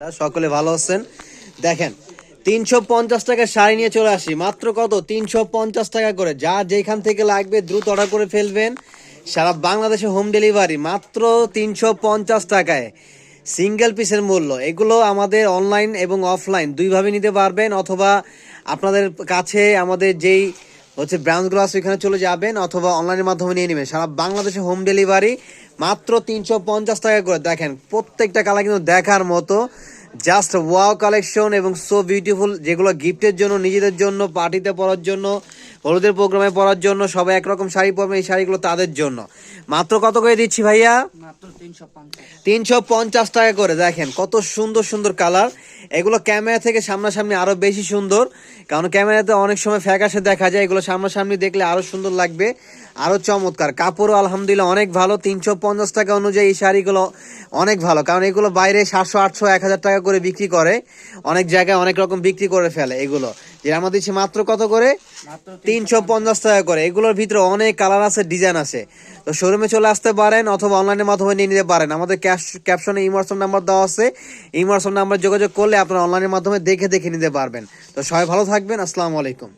সকলে ভালো আছেন? দেখেন, তিনশো পঞ্চাশ টাকা শাড়ি নিয়ে চলে আসি। মাত্র কত? তিনশো পঞ্চাশ টাকা করে। যা যেখান থেকে লাগবে দ্রুত অর্ডার করে ফেলবেন। সারা বাংলাদেশে হোম ডেলিভারি মাত্র তিনশো পঞ্চাশ টাকায়। সিঙ্গেল পিসের মূল্য। এগুলো আমাদের অনলাইন এবং অফলাইন দুইভাবে নিতে পারবেন অথবা আপনাদের কাছে আমাদের যেই হচ্ছে ব্রাঞ্চগুলো আছে, ওইখানে চলে যাবেন অথবা অনলাইনের মাধ্যমে নিয়ে নেবেন। সারা বাংলাদেশে হোম ডেলিভারি মাত্র তিনশো পঞ্চাশ টাকা করে। দেখেন, প্রত্যেকটা কালার কিন্তু দেখার মতো। জাস্ট ওয়াও কালেকশন এবং সো বিউটিফুল যেগুলো গিফটের জন্য, নিজেদের জন্য পার্টিতে পরার জন্য, হলুদের প্রোগ্রামে পরার জন্য, সবাই একরকম শাড়ি পরবে, এই শাড়িগুলো তাদের জন্য। মাত্র কত করে দিচ্ছি ভাইয়া? মাত্র তিনশো পঞ্চাশ। টাকা করে দেখেন কত সুন্দর সুন্দর কালার। এগুলো ক্যামেরা থেকে সামনাসামনি আরও বেশি সুন্দর কারণ ক্যামেরাতে অনেক সময় ফ্যাকাশে দেখা যায় এগুলো সামনাসামনি দেখলে আরও সুন্দর লাগবে আরও চমৎকার। কাপড়ও আলহামদুলিল্লাহ অনেক ভালো তিনশো পঞ্চাশ টাকা অনুযায়ী এই শাড়িগুলো অনেক ভালো কারণ এগুলো বাইরে সাতশো আটশো এক হাজার টাকা করে বিক্রি করে অনেক জায়গায় অনেক রকম বিক্রি করে ফেলে এগুলো। যে আমরা দিচ্ছি মাত্র কত করে? তিনশো পঞ্চাশ। টাকা করে। এগুলোর ভিতরে অনেক কালার আছে ডিজাইন আছে। তো শোরুমে চলে আসতে পারেন অথবা অনলাইনের মাধ্যমে নিয়ে নিতে পারেন। আমাদের ক্যাপশনে ইমার্সন নাম্বার দেওয়া আছে। ইমার্সন নাম্বার যোগাযোগ করলে আপনারা অনলাইনের মাধ্যমে দেখে দেখে নিতে পারবেন। তো সবাই ভালো থাকবেন। আসসালামু আলাইকুম।